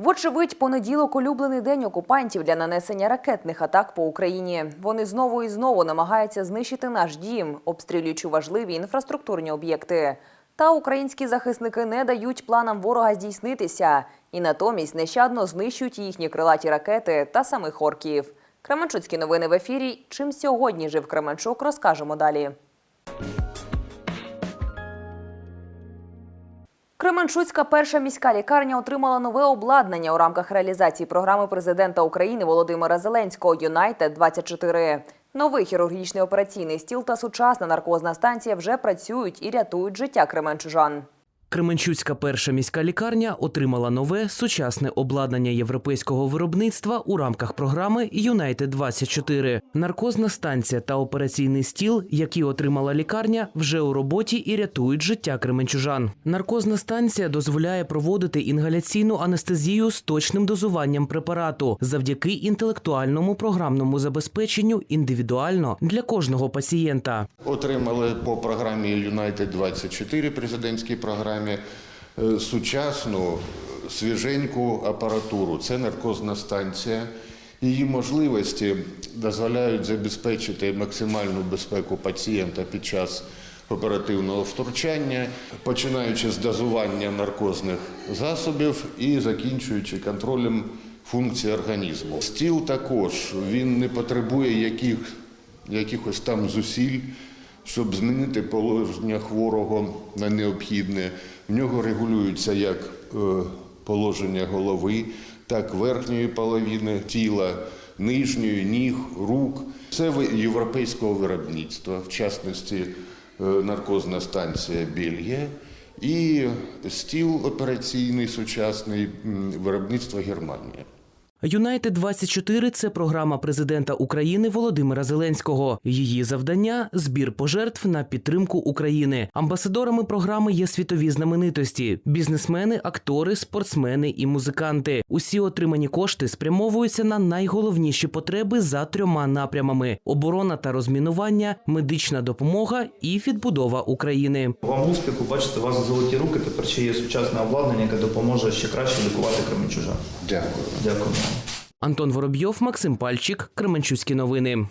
Вочевидь, понеділок улюблений день окупантів для нанесення ракетних атак по Україні. Вони знову і знову намагаються знищити наш дім, обстрілюючи важливі інфраструктурні об'єкти. Та українські захисники не дають планам ворога здійснитися і натомість нещадно знищують їхні крилаті ракети та самих орків. Кременчуцькі новини в ефірі. Чим сьогодні жив Кременчук, розкажемо далі. Кременчуцька перша міська лікарня отримала нове обладнання у рамках реалізації програми президента України Володимира Зеленського Юнайтед 24 Новий хірургічний операційний стіл та сучасна наркозна станція вже працюють і рятують життя кременчужан. Кременчуцька перша міська лікарня отримала нове сучасне обладнання європейського виробництва у рамках програми Юнайтед 24 Наркозна станція та операційний стіл, які отримала лікарня, вже у роботі і рятують життя кременчужан. Наркозна станція дозволяє проводити інгаляційну анестезію з точним дозуванням препарату завдяки інтелектуальному програмному забезпеченню індивідуально для кожного пацієнта. Отримали по програмі United 24 президентській програмі е, сучасну е, свіженьку апаратуру. Це наркозна станція. Її можливості дозволяють забезпечити максимальну безпеку пацієнта під час оперативного втручання, починаючи з дозування наркозних засобів і закінчуючи контролем функцій організму. Стіл також він не потребує яких, якихось там зусиль, щоб змінити положення хворого на необхідне. В нього регулюється як е, положення голови, так верхньої половини тіла, нижньої, ніг, рук. Це європейського виробництва, в частності е, наркозна станція Бельгія і стіл операційний сучасний виробництва Германія. Юнайтед 24 це програма президента України Володимира Зеленського. Її завдання збір пожертв на підтримку України. Амбасадорами програми є світові знаменитості: бізнесмени, актори, спортсмени і музиканти. Усі отримані кошти спрямовуються на найголовніші потреби за трьома напрямами: оборона та розмінування, медична допомога і відбудова України. Вам успіху, бачите, у вас золоті руки, тепер ще є сучасне обладнання, яке допоможе ще краще лікувати кременчужан. Дякую. Дякую. Антон Воробйов, Максим Пальчик, Кременчуцькі новини.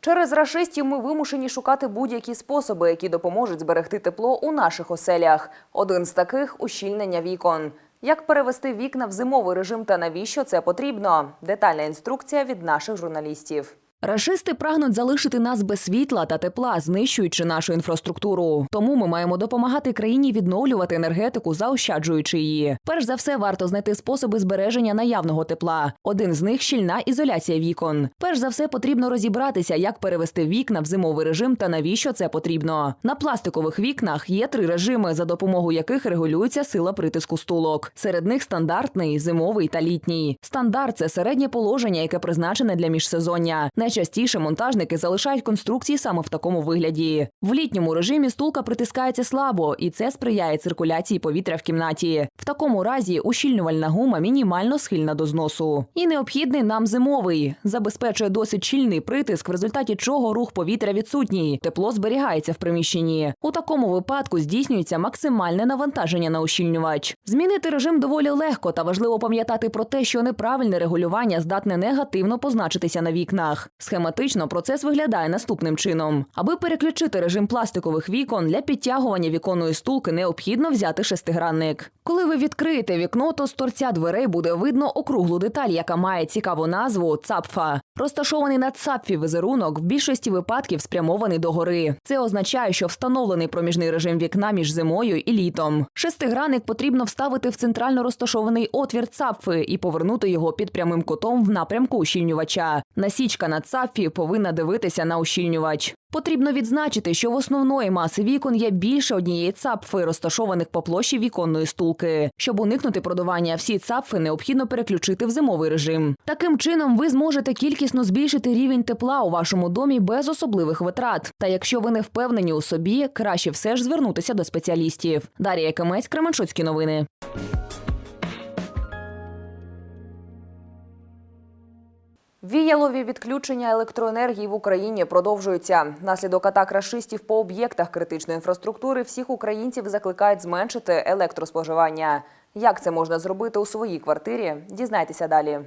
Через рашистів ми вимушені шукати будь-які способи, які допоможуть зберегти тепло у наших оселях. Один з таких ущільнення вікон. Як перевести вікна в зимовий режим та навіщо це потрібно? Детальна інструкція від наших журналістів. Рашисти прагнуть залишити нас без світла та тепла, знищуючи нашу інфраструктуру. Тому ми маємо допомагати країні відновлювати енергетику, заощаджуючи її. Перш за все, варто знайти способи збереження наявного тепла. Один з них щільна ізоляція вікон. Перш за все, потрібно розібратися, як перевести вікна в зимовий режим та навіщо це потрібно. На пластикових вікнах є три режими, за допомогою яких регулюється сила притиску стулок. Серед них стандартний, зимовий та літній. Стандарт це середнє положення, яке призначене для міжсезоння. Найчастіше монтажники залишають конструкції саме в такому вигляді. В літньому режимі стулка притискається слабо, і це сприяє циркуляції повітря в кімнаті. В такому разі ущільнювальна гума мінімально схильна до зносу. І необхідний нам зимовий забезпечує досить щільний притиск, в результаті чого рух повітря відсутній. Тепло зберігається в приміщенні. У такому випадку здійснюється максимальне навантаження на ущільнювач. Змінити режим доволі легко, та важливо пам'ятати про те, що неправильне регулювання здатне негативно позначитися на вікнах. Схематично процес виглядає наступним чином: аби переключити режим пластикових вікон для підтягування віконної стулки, необхідно взяти шестигранник. Коли ви відкриєте вікно, то з торця дверей буде видно округлу деталь, яка має цікаву назву цапфа. Розташований на цапфі візерунок в більшості випадків спрямований догори. Це означає, що встановлений проміжний режим вікна між зимою і літом. Шестигранник потрібно вставити в центрально розташований отвір цапфи і повернути його під прямим кутом в напрямку ущільнювача. Насічка на цапфі повинна дивитися на ущільнювач. Потрібно відзначити, що в основної маси вікон є більше однієї цапфи, розташованих по площі віконної стулки. Щоб уникнути продування, всі цапфи необхідно переключити в зимовий режим. Таким чином, ви зможете кількісно збільшити рівень тепла у вашому домі без особливих витрат. Та якщо ви не впевнені у собі, краще все ж звернутися до спеціалістів. Дар'я Камець, Кременчуцькі новини. Віялові відключення електроенергії в Україні продовжуються. Наслідок атак рашистів по об'єктах критичної інфраструктури всіх українців закликають зменшити електроспоживання. Як це можна зробити у своїй квартирі? Дізнайтеся далі.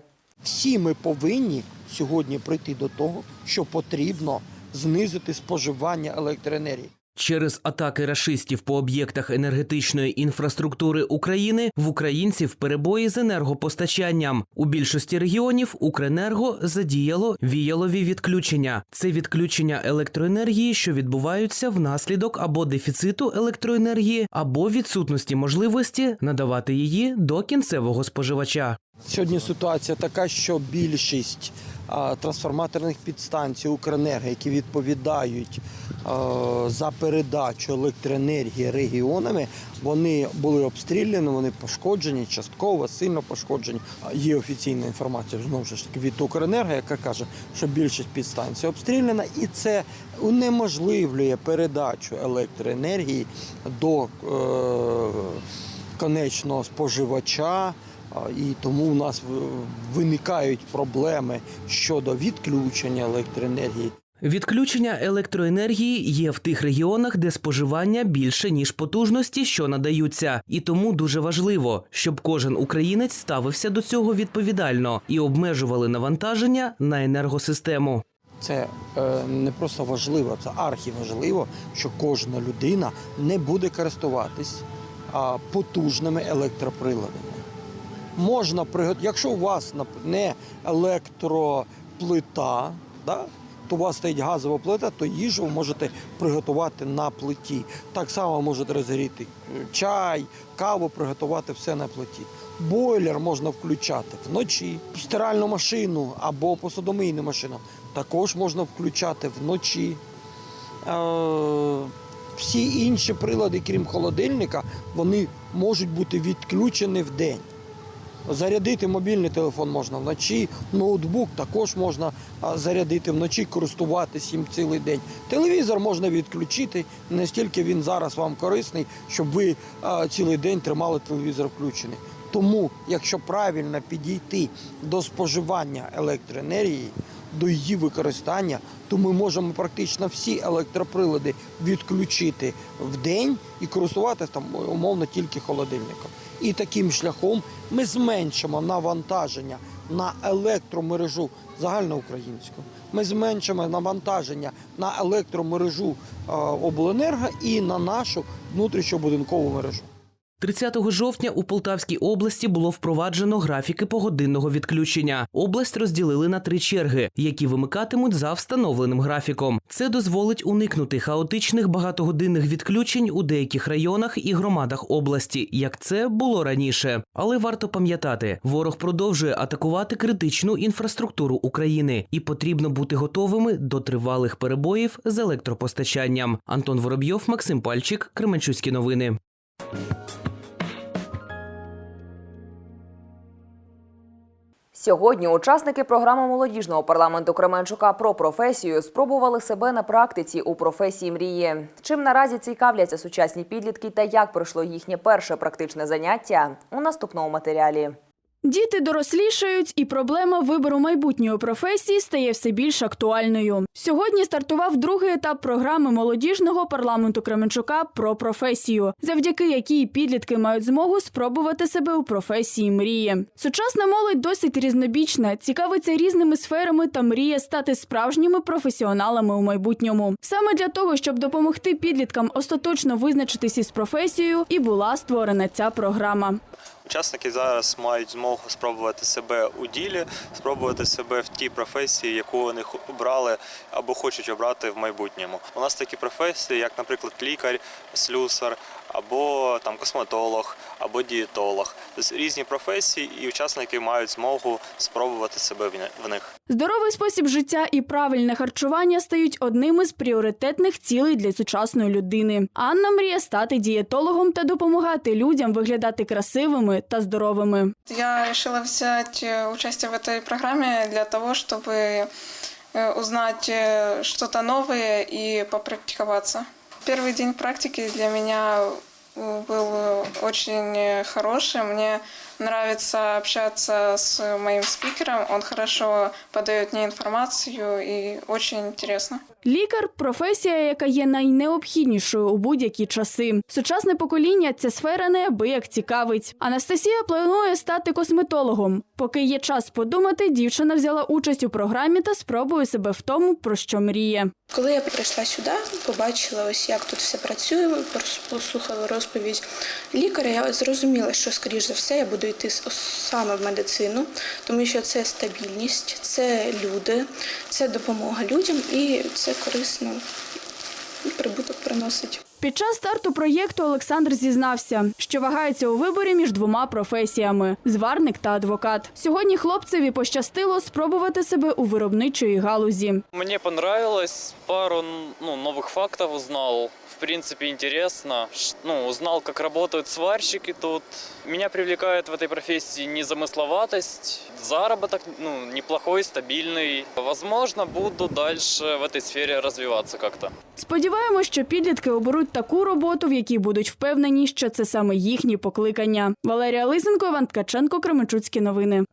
Всі ми повинні сьогодні прийти до того, що потрібно знизити споживання електроенергії. Через атаки рашистів по об'єктах енергетичної інфраструктури України в українців перебої з енергопостачанням. У більшості регіонів Укренерго задіяло віялові відключення. Це відключення електроенергії, що відбуваються внаслідок або дефіциту електроенергії, або відсутності можливості надавати її до кінцевого споживача. Сьогодні ситуація така, що більшість трансформаторних підстанцій Укренерго, які відповідають за передачу електроенергії регіонами, вони були обстріляні, вони пошкоджені, частково, сильно пошкоджені. Є офіційна інформація знову ж таки від Укренерго, яка каже, що більшість підстанцій обстріляна, і це унеможливлює передачу електроенергії до е, конечного споживача. І тому у нас виникають проблеми щодо відключення електроенергії. Відключення електроенергії є в тих регіонах, де споживання більше ніж потужності, що надаються, і тому дуже важливо, щоб кожен українець ставився до цього відповідально і обмежували навантаження на енергосистему. Це е, не просто важливо, це архіважливо, що кожна людина не буде користуватись потужними електроприладами. Можна приготувати, якщо у вас не електроплита, да, то у вас стоїть газова плита, то їжу ви можете приготувати на плиті. Так само можете розгріти е, чай, каву, приготувати все на плиті. Бойлер можна включати вночі, стиральну машину або посудомийну машину також можна включати вночі. Е, Всі інші прилади, крім холодильника, вони можуть бути відключені в день. Зарядити мобільний телефон можна вночі, ноутбук також можна зарядити вночі, користуватись їм цілий день. Телевізор можна відключити, настільки він зараз вам корисний, щоб ви цілий день тримали телевізор включений. Тому, якщо правильно підійти до споживання електроенергії, до її використання, то ми можемо практично всі електроприлади відключити в день і користуватися там умовно тільки холодильником. І таким шляхом ми зменшимо навантаження на електромережу загальноукраїнську. Ми зменшимо навантаження на електромережу е, обленерго і на нашу внутрішньобудинкову мережу. 30 жовтня у Полтавській області було впроваджено графіки погодинного відключення. Область розділили на три черги, які вимикатимуть за встановленим графіком. Це дозволить уникнути хаотичних багатогодинних відключень у деяких районах і громадах області, як це було раніше. Але варто пам'ятати, ворог продовжує атакувати критичну інфраструктуру України, і потрібно бути готовими до тривалих перебоїв з електропостачанням. Антон Воробйов, Максим Пальчик, Кременчуцькі новини. Сьогодні учасники програми молодіжного парламенту Кременчука про професію спробували себе на практиці у професії мрії. Чим наразі цікавляться сучасні підлітки та як пройшло їхнє перше практичне заняття у наступному матеріалі. Діти дорослішають, і проблема вибору майбутньої професії стає все більш актуальною. Сьогодні стартував другий етап програми молодіжного парламенту Кременчука про професію, завдяки якій підлітки мають змогу спробувати себе у професії мрії. Сучасна молодь досить різнобічна, цікавиться різними сферами та мріє стати справжніми професіоналами у майбутньому. Саме для того, щоб допомогти підліткам остаточно визначитись із професією, і була створена ця програма. Учасники зараз мають змогу спробувати себе у ділі, спробувати себе в тій професії, яку вони обрали або хочуть обрати в майбутньому. У нас такі професії, як, наприклад, лікар, слюсар, або там косметолог, або дієтолог. Тобто різні професії, і учасники мають змогу спробувати себе в ня- в них. Здоровий спосіб життя і правильне харчування стають одним із пріоритетних цілей для сучасної людини. Анна мріє стати дієтологом та допомагати людям виглядати красивими та здоровими. Я решила взять э, участие в этой программе для того, чтобы э, узнать э, что-то новое и попрактиковаться. Первый день практики для меня э, был э, очень э, хороший. Мне нравится общаться с моим спикером. Он хорошо подает мне информацию и очень интересно. Лікар професія, яка є найнеобхіднішою у будь-які часи. Сучасне покоління ця сфера неабияк цікавить. Анастасія планує стати косметологом. Поки є час подумати, дівчина взяла участь у програмі та спробує себе в тому, про що мріє. Коли я прийшла сюди, побачила ось як тут все працює, послухала розповідь лікаря. Я зрозуміла, що скоріш за все я буду йти саме в медицину, тому що це стабільність, це люди, це допомога людям і це корисно і прибуток приносить. Під час старту проєкту Олександр зізнався, що вагається у виборі між двома професіями зварник та адвокат. Сьогодні хлопцеві пощастило спробувати себе у виробничої галузі. Мне понравилось, пару ну, новых фактов узнал В принципе, интересно. Ш- Ну, узнал, как работают сварщики тут. Меня привлекает в этой профессии незамысловатость, заработок ну, неплохой, стабильный. Возможно, буду дальше в этой сфере развиваться как-то. Сподіваємось, що підлітки оберуть таку роботу, в якій будуть впевнені, що це саме їхні покликання. Валерія Лисенко, Іван Ткаченко, Кременчуцькі новини.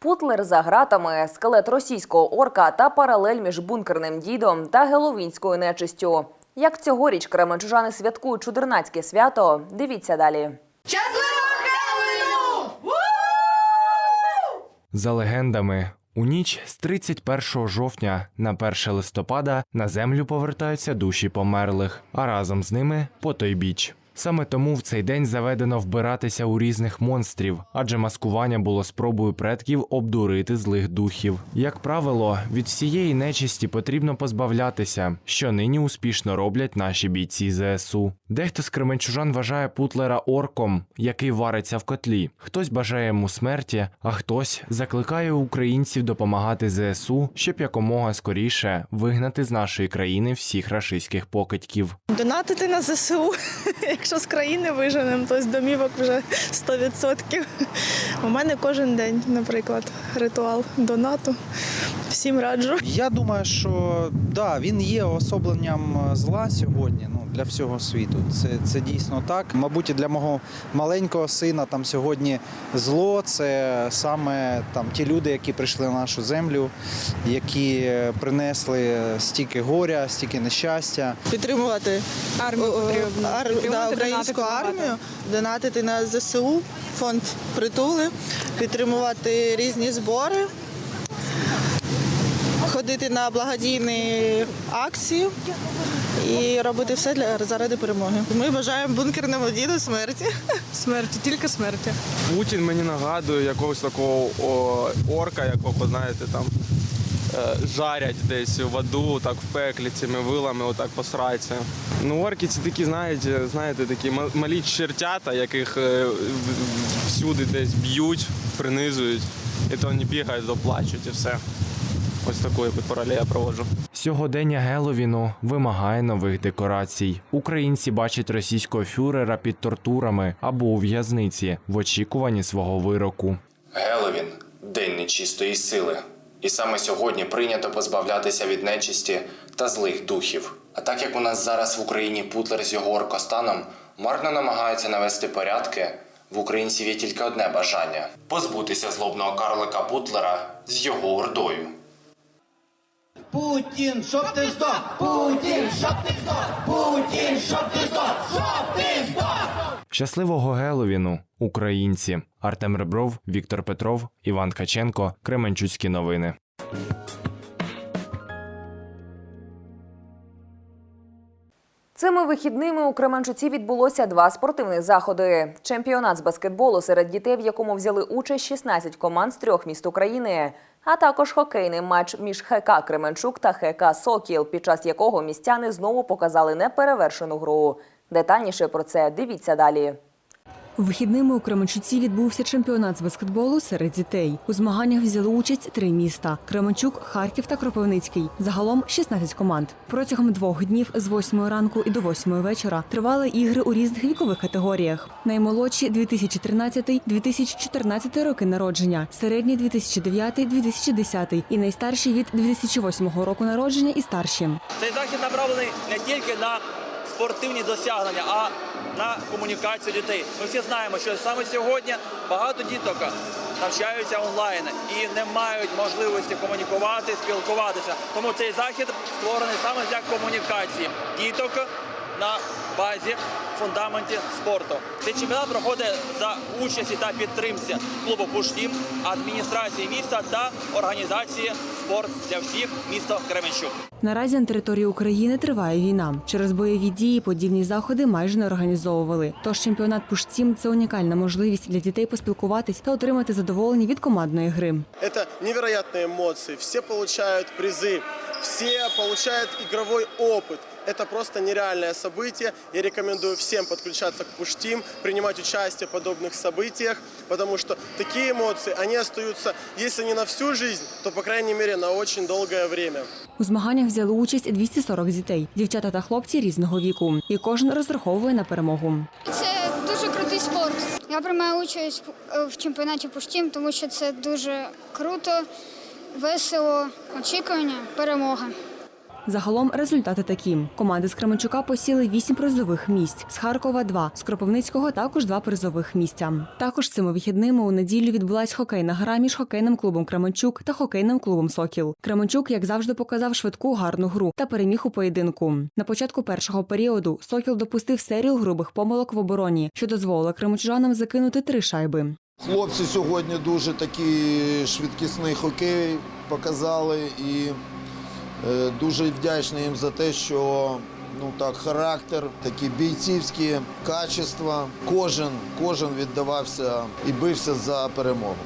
Путлер за гратами, скелет російського орка та паралель між бункерним дідом та геловінською нечистю. Як цьогоріч кременчужани святкують чудернацьке свято, дивіться далі. За легендами, у ніч з 31 жовтня на 1 листопада на землю повертаються душі померлих, а разом з ними по той біч. Саме тому в цей день заведено вбиратися у різних монстрів, адже маскування було спробою предків обдурити злих духів. Як правило, від всієї нечисті потрібно позбавлятися, що нині успішно роблять наші бійці ЗСУ. Дехто з кременчужан вважає Путлера орком, який вариться в котлі. Хтось бажає йому смерті, а хтось закликає українців допомагати ЗСУ, щоб якомога скоріше вигнати з нашої країни всіх рашистських покидьків. Донатити на ЗСУ. Якщо з країни виженемо, то з домівок вже 100%. У мене кожен день, наприклад, ритуал донату. Всім раджу. Я думаю, що да, він є особленням зла сьогодні. Ну для всього світу. Це, це дійсно так. Мабуть, і для мого маленького сина там сьогодні зло це саме там ті люди, які прийшли на нашу землю, які принесли стільки горя, стільки нещастя. Підтримувати армію, да, українську армію, донатити на ЗСУ, фонд притули, підтримувати різні збори, ходити на благодійні акції і робити все для заради перемоги. Ми бажаємо бункерному діду смерті. Смерті, тільки смерті. Путін мені нагадує якогось такого о, орка, якого, знаєте, там е, жарять десь в аду, так в пеклі цими вилами, отак по сраці. Ну, орки це такі, знаєте, знаєте, такі малі чертята, яких е, всюди десь б'ють, принизують, і то вони бігають, доплачуть і все. Ось таку якусь паралель я проводжу. Сьогодення Геловіну вимагає нових декорацій. Українці бачать російського фюрера під тортурами або у в'язниці в очікуванні свого вироку. Геловін день нечистої сили. І саме сьогодні прийнято позбавлятися від нечисті та злих духів. А так як у нас зараз в Україні Путлер з його оркостаном марно намагається навести порядки, в українців є тільки одне бажання позбутися злобного карлика Путлера з його ордою. Путін, щоб ти здох! Путін, щоб ти здох! Путін, щоб ти здох! Щоб ти здох! Щасливого Геловіну, українці! Артем Ребров, Віктор Петров, Іван Ткаченко, Кременчуцькі новини. Цими вихідними у Кременчуці відбулося два спортивних заходи: чемпіонат з баскетболу серед дітей, в якому взяли участь 16 команд з трьох міст України, а також хокейний матч між ХК Кременчук та ХК Сокіл, під час якого містяни знову показали неперевершену гру. Детальніше про це дивіться далі. Вихідними у Кременчуці відбувся чемпіонат з баскетболу серед дітей. У змаганнях взяли участь три міста: Кременчук, Харків та Кропивницький. Загалом 16 команд. Протягом двох днів з 8 ранку і до 8 вечора тривали ігри у різних вікових категоріях. Наймолодші 2013-2014 роки народження, середні 2009-2010 і найстарші від 2008 року народження і старші. Цей захід направлений не тільки на спортивні досягнення, а на комунікацію дітей. Ми всі знаємо, що саме сьогодні багато діток навчаються онлайн і не мають можливості комунікувати, спілкуватися. Тому цей захід створений саме для комунікації діток на базі фундаменті спорту. Цей чемпіонат проходить за участі та підтримці клубу Пуштім, адміністрації міста та організації спорт для всіх місто Кременчук. Наразі на території України триває війна. Через бойові дії подібні заходи майже не організовували. Тож чемпіонат Пуштім це унікальна можливість для дітей поспілкуватись та отримати задоволення від командної гри. Это невероятные эмоции. Все получают призы, все получают игровой опыт. Это просто нереальное событие. Я рекомендую всем подключаться к Пуштим, принимать участие в подобных событиях, потому что такие эмоции, они остаются, если не на всю жизнь, то, по крайней мере, на очень долгое время. У змаганнях взяли участь 240 дітей, дівчата та хлопці різного віку, і кожен розраховує на перемогу. Це дуже крутий спорт. Я приймаю участь е, в чемпіонаті Пуштім, тому що це дуже круто, весело, очікування, перемога. Загалом результати такі: команди з Кременчука посіли 8 призових місць, з Харкова 2, з Кропивницького також 2 призових місця. Також цими вихідними у неділю відбулась хокейна гра між хокейним клубом Кременчук та хокейним клубом Сокіл. Кременчук, як завжди, показав швидку гарну гру та переміг у поєдинку. На початку першого періоду Сокіл допустив серію грубих помилок в обороні, що дозволило кременчужанам закинути три шайби. Хлопці сьогодні дуже такий швидкісний хокей показали і дуже вдячний їм за те, що ну так, характер, такі бійцівські качества. Кожен, кожен віддавався і бився за перемогу.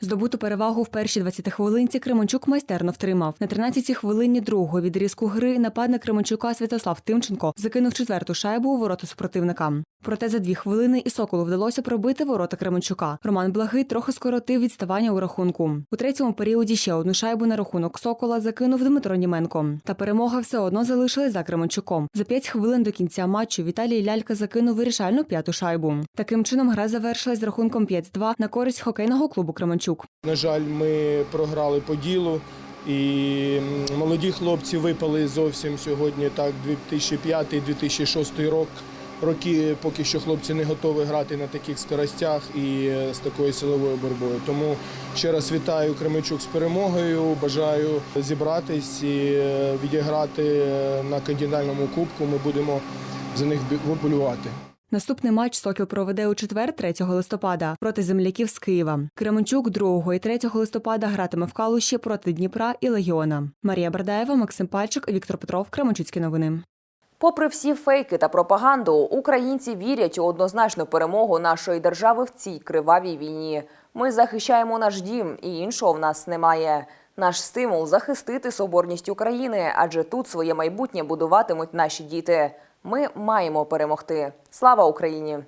Здобуту перевагу в першій 20 хвилинці Кременчук майстерно втримав. На 13-й хвилині другого відрізку гри нападник Кременчука Святослав Тимченко закинув четверту шайбу у ворота супротивника. Проте за дві хвилини і Соколу вдалося пробити ворота Кременчука. Роман Благий трохи скоротив відставання у рахунку. У третьому періоді ще одну шайбу на рахунок Сокола закинув Дмитро Німенко. Та перемога все одно залишилась за Кременчуком. За п'ять хвилин до кінця матчу Віталій Лялька закинув вирішальну п'яту шайбу. Таким чином гра завершилась з рахунком 5-2 на користь хокейного клубу Кременчук. На жаль, ми програли по ділу. І молоді хлопці випали зовсім сьогодні. Так, 2005-2006 рок. Роки поки що хлопці не готові грати на таких скоростях і е, з такою силовою боротьбою. Тому ще раз вітаю Кременчук з перемогою. Бажаю зібратись і е, відіграти е, на континентальному кубку. Ми будемо за них вболівати. Наступний матч Сокіл проведе у четвер, 3 листопада, проти земляків з Києва. Кременчук 2 і 3 листопада гратиме в Калуші проти Дніпра і Легіона. Марія Бердаєва, Максим Пальчик, Віктор Петров. Кременчуцькі новини. Попри всі фейки та пропаганду, українці вірять у однозначну перемогу нашої держави в цій кривавій війні. Ми захищаємо наш дім, і іншого в нас немає. Наш стимул захистити соборність України, адже тут своє майбутнє будуватимуть наші діти. Ми маємо перемогти. Слава Україні!